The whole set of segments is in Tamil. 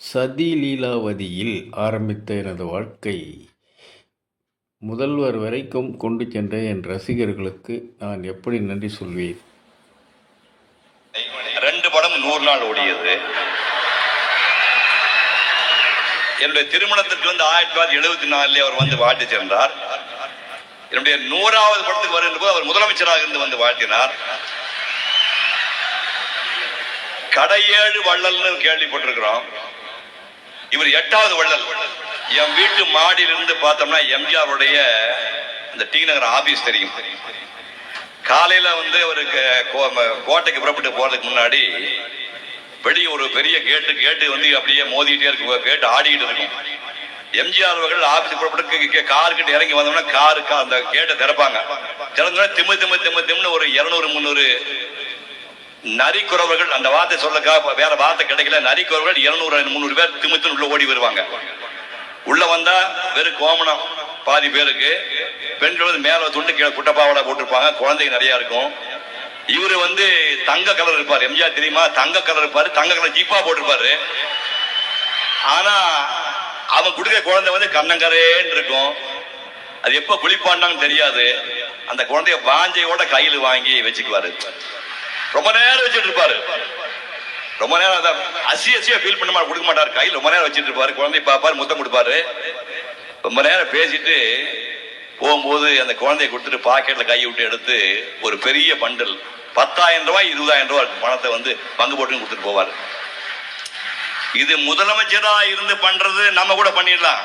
சதி லீலாவதியில் ஆரம்பித்த எனது வாழ்க்கை முதல்வர் வரைக்கும் கொண்டு சென்ற என் ரசிகர்களுக்கு நான் எப்படி நன்றி சொல்வேன்? ரெண்டு படம் நூறு நாள் ஓடியது. என்னுடைய திருமணத்திற்கு வந்து ஆயிரத்தி தொள்ளாயிரத்தி எழுபத்தி நாலில் அவர் வந்து வாழ்த்து சென்றார். என்னுடைய நூறாவது படத்துக்கு வருகின்ற போது அவர் முதலமைச்சராக இருந்து வந்து வாழ்த்தினார். கடையேழு வள்ளல்னு கேள்விப்பட்டிருக்கிறோம். இவர் எட்டாவது வள்ளல். என் வீட்டு மாடியில இருந்து பார்த்தோம்னா எம்ஜிஆருடைய அந்த டி நகர் ஆபீஸ் தெரியும். காலையில வந்து அவருக்கு கோ- கோட்டைக்கு புறப்பட்டு போறதுக்கு முன்னாடி வெளியே ஒரு பெரிய கேட்டு கேட்டு வந்து அப்படியே மோதிக்கிட்டே இருக்கு கேட்டு ஆடிக்கிட்டு இருக்கும். எம்ஜிஆர் அவர்கள் ஆபீஸ் புறப்பட்டு கார் கிட்ட இறங்கி வந்தோம்னா காருக்கு அந்த கேட்டை திறப்பாங்க. திறந்தோடனே திம்மு திம்மு திம்மு திம்னு ஒரு இருநூறு முந்நூறு நரிக்குறவர்கள் அந்த வார்த்தை சொல்லக்கா வேற வார்த்தை கிடைக்கல. நரிக்குறவர்கள் இருநூறு முந்நூறு பேர் திமுத்துன்னு உள்ள ஓடி வருவாங்க. உள்ள வந்தா வெறும் கோமணம் பாதி பேருக்கு. பெண்கள் வந்து மேல துண்டு கீழே குட்டப்பாவடை போட்டிருப்பாங்க. குழந்தைங்க நிறைய இருக்கும். இவரு வந்து தங்க கலர் இருப்பாரு. எம்ஜிஆர் தெரியுமா? தங்க கலர் இருப்பாரு. தங்க கலர் ஜீப்பா போட்டிருப்பாரு. ஆனா அவன் கொடுக்குற குழந்தை வந்து கண்ணங்கரேன்னு இருக்கும். அது எப்ப குளிப்பாண்டான்னு தெரியாது. அந்த குழந்தைய வாஞ்சையோட கையில் வாங்கி வச்சுக்குவாரு. ரொம்ப நேரம் வச்சுட்டு இருப்பாரு. ரொம்ப நேரம் அதான் அசி அசியா ஃபீல் பண்ண மாட்டார் கொடுக்க மாட்டார். கையில் ரொம்ப நேரம் வச்சுட்டு இருப்பாரு. குழந்தை பார்ப்பாரு முத்தம் கொடுப்பாரு. ரொம்ப நேரம் பேசிட்டு போகும்போது அந்த குழந்தைய கொடுத்துட்டு பாக்கெட்ல கையை விட்டு எடுத்து ஒரு பெரிய பண்டல் பத்தாயிரம் ரூபாய் இருபதாயிரம் ரூபாய் பணத்தை வந்து பங்கு போட்டு கொடுத்துட்டு போவார். இது முதலமைச்சரா இருந்து பண்றது நம்ம கூட பண்ணிடலாம்.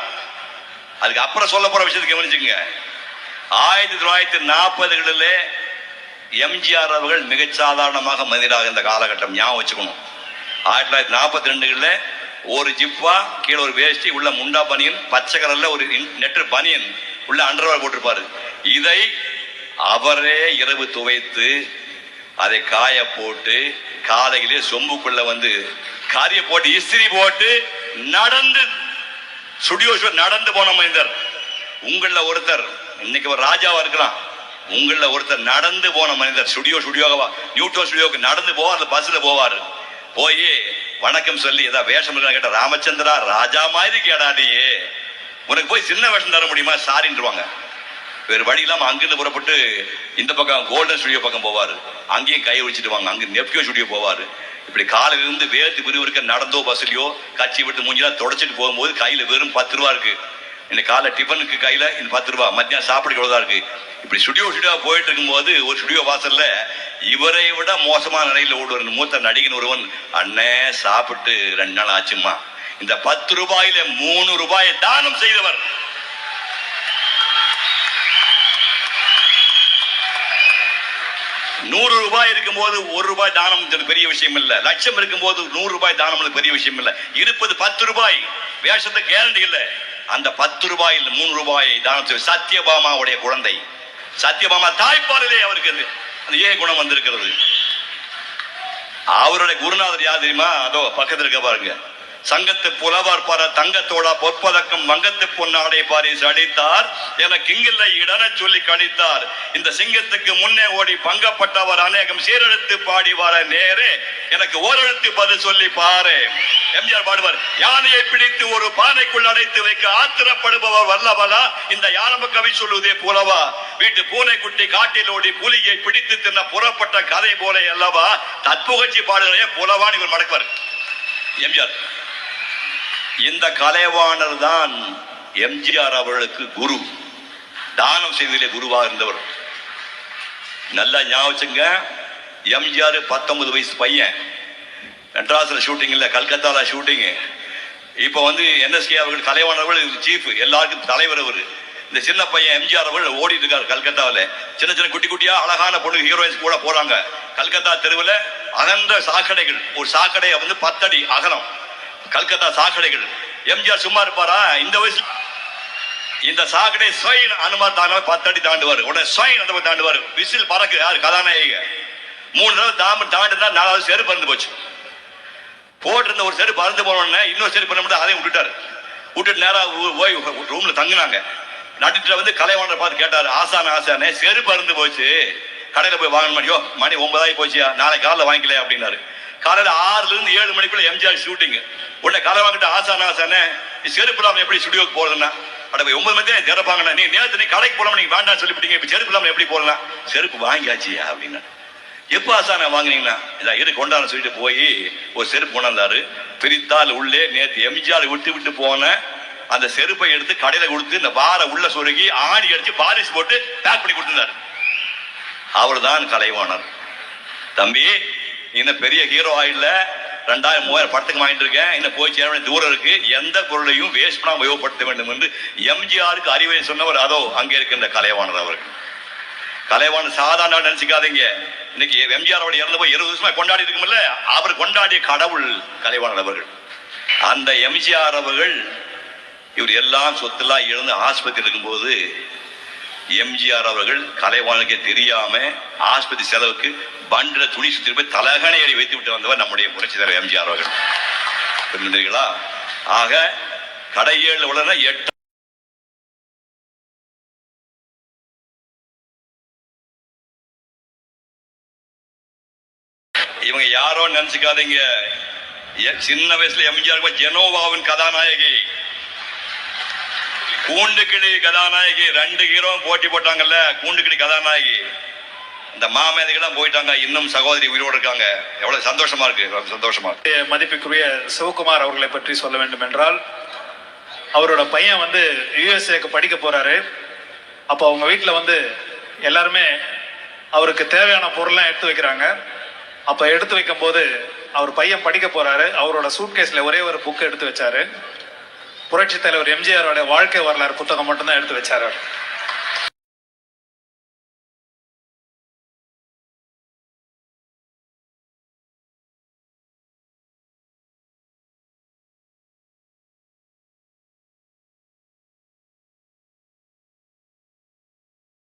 அதுக்கு அப்புறம் சொல்ல போற விஷயத்தை கவனிச்சுங்க ஆயிரத்தி தொள்ளாயிரத்தி நாற்பதுகளில் எம்ஜிஆர் அவர்கள் மிகச்சாதாரணமாக மனிதராக இந்த காலகட்டம் ஞாபகம் வச்சுக்கணும். ஆயிரத்தி தொள்ளாயிரத்தி நாற்பத்தி ரெண்டுகளில் ஒரு ஜிப்பா கீழே ஒரு வேஷ்டி உள்ள முண்டா பனியன் பச்சை கலர்ல ஒரு நெட்டு பனியன் உள்ள அண்டர்வேர் போட்டிருப்பாரு. இதை அவரே இரவு துவைத்து அதை காய போட்டு காலையிலே சொம்புக்குள்ள வந்து காரிய போட்டு இஸ்திரி போட்டு நடந்து சுடியோஸ்வர் நடந்து போன மனிதர். உங்களில் ஒருத்தர் இன்னைக்கு ஒரு ராஜாவா இருக்கலாம். உங்களில் ஒருத்தர் நடந்து போன மனிதர் ஸ்டுடியோ ஸ்டுடியோவா நியூட்டோ ஸ்டுடியோக்கு நடந்து போவார் பஸ்ல போவார். போய் வணக்கம் சொல்லி ஏதாவது வேஷம் கேட்ட ராமச்சந்திரா ராஜா மாதிரி கேடா உனக்கு போய் சின்ன வேஷம் தர முடியுமா? சாரின்றுவாங்க. வேறு வழி இல்லாமல் அங்கிருந்து புறப்பட்டு இந்த பக்கம் கோல்டன் ஸ்டுடியோ பக்கம் போவார். அங்கேயும் கை வச்சுட்டு வாங்க. அங்கே நெப்கியோ ஸ்டுடியோ போவார். இப்படி காலையிலிருந்து இருந்து பிரிவு இருக்க நடந்தோ பஸ்லையோ கட்சி விட்டு மூஞ்சிலாம் தொடச்சிட்டு போகும்போது கையில் வெறும் பத்து ரூபா இருக்குது இந்த காலை டிஃபனுக்கு கையில இந்த பத்து ரூபா மத்தியானம் சாப்பிட தான் இருக்கு. இப்படி ஸ்டுடியோ ஸ்டுடியோ போயிட்டு இருக்கும்போது ஒரு ஸ்டுடியோ வாசல்ல இவரை விட மோசமான நிலையில் ஓடுவார். மூத்த நடிகன் ஒருவன் அண்ணே சாப்பிட்டு ரெண்டு நாள் ஆச்சுமா இந்த பத்து ரூபாயில மூணு ரூபாயை தானம் செய்தவர். நூறு ரூபாய் இருக்கும்போது ஒரு ரூபாய் தானம் பெரிய விஷயம் இல்ல. லட்சம் இருக்கும்போது நூறு ரூபாய் தானம் பெரிய விஷயம் இல்ல. இருப்பது பத்து ரூபாய். வேஷத்தை கேரண்டி இல்லை. அந்த பத்து ரூபாயில் மூணு ரூபாயை தானம் சத்யபாமாவுடைய குழந்தை. சத்யபாமா தாய்ப்பாலிலே அவருக்கு அது அந்த ஏ குணம் வந்திருக்கிறது. அவருடைய குருநாதர் யார் தெரியுமா? அதோ பக்கத்துல இருக்க பாருங்க. சங்கத்து புலவர் பர தங்கத்தோட பொற்பதக்கம் வங்கத்து பொன்னாடை பாரிஸ் அடித்தார். எனக்கு இங்கில்லை இடன சொல்லி கழித்தார். இந்த சிங்கத்துக்கு முன்னே ஓடி பங்கப்பட்டவர் அநேகம் சீரெழுத்து பாடி வர நேரே எனக்கு ஓரெழுத்து பதில் சொல்லி பாரு. எம்ஜிஆர் பாடுவார் யானையை பிடித்து ஒரு பானைக்குள் அடைத்து வைக்க ஆத்திரப்படுபவர் வல்லவலா இந்த யானம கவி சொல்லுவதே புலவா? வீட்டு பூனை குட்டி காட்டில் ஓடி புலியை பிடித்து தின்ன புறப்பட்ட கதை போல அல்லவா? தற்புகழ்ச்சி பாடுகிறே புலவான் இவர் மடக்குவார். எம்ஜிஆர் இந்த கலைவாணர் தான் எம்ஜிஆர் அவர்களுக்கு குரு. தானம் செய்வதிலே குருவாக இருந்தவர். நல்லா ஞாபகங்க எம்ஜிஆர் பத்தொன்பது வயசு பையன். மெட்ராஸ்ல ஷூட்டிங் கல்கத்தாவில் ஷூட்டிங்கு இப்போ வந்து என்எஸ்கே அவர்கள் கலைவாணர்கள் சீஃப் எல்லாருக்கும் தலைவர் அவர். இந்த சின்ன பையன் எம்ஜிஆர் அவர்கள் ஓடிட்டு இருக்காரு கல்கத்தாவில். சின்ன சின்ன குட்டி குட்டியா அழகான பொண்ணு ஹீரோயின்ஸ் கூட போறாங்க. கல்கத்தா தெருவில் அகன்ற சாக்கடைகள். ஒரு சாக்கடையை வந்து பத்தடி அகலம். கல்கத்தா சாக்கடைகள் எம்ஜிஆர் சும்மா இருப்பாரா? இந்த வயசு இந்த சாக்கடை ஸ்வைன் அனுமார் பத்து அடி தாண்டுவார். உடனே ஸ்வைன் அந்த மாதிரி தாண்டுவார். விசில் பறக்கு. யார்? கதாநாயக மூணு தடவை தாம தாண்டினா நாலாவது செருப்பு பறந்து போச்சு. போட்டிருந்த ஒரு செருப்பு பறந்து போனோடனே இன்னொரு செருப்பு பண்ண முடியாது. அதையும் விட்டுட்டார். விட்டுட்டு நேராக ஊ- போய் ரூம்ல தங்குனாங்க. நட்டுட்டு வந்து கலைவாணர் பார்த்து கேட்டார். ஆசான ஆசானே செருப்பு பறந்து போச்சு. கடையில் போய் வாங்கணும் ஐயோ மணி ஒன்பதாயி போச்சியா? நாளைக்கு காலையில் வாங்கிக்கல அப்படின்னாரு. காலையில் ஆறுல இருந்து ஏழு மணிக்குள்ள எம்ஜிஆர் ஷூட்டிங் உடனே கதை வாங்கிட்டு ஆசான ஆசானே நீ செருப்பு இல்லாமல் எப்படி ஸ்டுடியோக்கு போகலன்னா அட போய் ஒன்பது மணி தான் திறப்பாங்கண்ணா. நீ நேற்று நீ கடைக்கு போகலாம் நீங்க வேண்டாம் சொல்லிவிட்டீங்க. இப்போ செருப்பு இல்லாமல் எப்படி போடலாம் செருப்பு வாங்கியாச்சியா அப்படின்னா. எப்போ ஆசான வாங்கினீங்கன்னா? இதான் இரு கொண்டாட சொல்லிட்டு போய் ஒரு செருப்பு கொண்டாந்தாரு பிரித்தால் உள்ளே நேற்று எம்ஜிஆர் விட்டு விட்டு போன அந்த செருப்பை எடுத்து கடையில் கொடுத்து இந்த வார உள்ள சொருகி ஆணி அடிச்சு பாலிஷ் போட்டு பேக் பண்ணி கொடுத்துருந்தாரு. அவர் தான் கலைவாணர். தம்பி இன்னும் பெரிய ஹீரோ ஆயிடல ரெண்டாயிரம் மூவாயிரம் படத்துக்கு வாங்கிட்டு இருக்கேன். இன்னும் போய் சேர வேண்டிய தூரம் இருக்கு. எந்த பொருளையும் வேஸ்ட் பண்ணாம உபயோகப்படுத்த வேண்டும் என்று எம்ஜிஆருக்கு அறிவை சொன்னவர் அதோ அங்கே இருக்கின்ற கலைவாணர் அவர்கள். கலைவாணர் சாதாரண நினைச்சுக்காதீங்க. இன்னைக்கு எம்ஜிஆர் அவர்கள் இறந்து போய் இருபது வருஷமா கொண்டாடி இருக்குமில்ல? அவர் கொண்டாடிய கடவுள் கலைவாணர் அவர்கள். அந்த எம்ஜிஆர் அவர்கள் இவர் எல்லாம் சொத்துலாம் இழந்து ஆஸ்பத்திரி இருக்கும்போது எம்ஜிஆர் அவர்கள் கலைவாணருக்கே தெரியாம ஆஸ்பத்திரி செலவுக்கு பண்டில துணி சுத்தி போய் தலகணை வைத்து விட்டு வந்தவர் நம்முடைய புரட்சி தலைவர் எம்ஜிஆர் அவர்கள். புரிந்துங்களா ஆக கடையேழு உடனே எட்டு இவங்க யாரோ நினைச்சுக்காதீங்க. சின்ன வயசுல எம்ஜிஆர் ஜெனோவாவின் கதாநாயகி. கூண்டுக்கிளி கதாநாயகி ரெண்டு ஹீரோ போட்டி போட்டாங்கல்ல கூண்டுக்கிளி கதாநாயகி. இந்த மாமேதைகள்லாம் போயிட்டாங்க இன்னும் சகோதரி உயிரோடு இருக்காங்க. எவ்வளவு சந்தோஷமா இருக்கு ரொம்ப சந்தோஷமா மதிப்புக்குரிய சிவகுமார் அவர்களை பற்றி சொல்ல வேண்டும் என்றால் அவரோட பையன் வந்து யுஎஸ்ஏக்கு படிக்க போறாரு. அப்போ அவங்க வீட்டில் வந்து எல்லாருமே அவருக்கு தேவையான பொருள்லாம் எடுத்து வைக்கிறாங்க. அப்போ எடுத்து வைக்கும் போது அவர் பையன் படிக்க போறாரு. அவரோட சூட்கேஸ்ல ஒரே ஒரு புக் எடுத்து வச்சாரு. புரட்சி தலைவர் எம்ஜிஆரோட வாழ்க்கை வரலாறு புத்தகம் மட்டும்தான் எடுத்து வச்சாரு அவர்.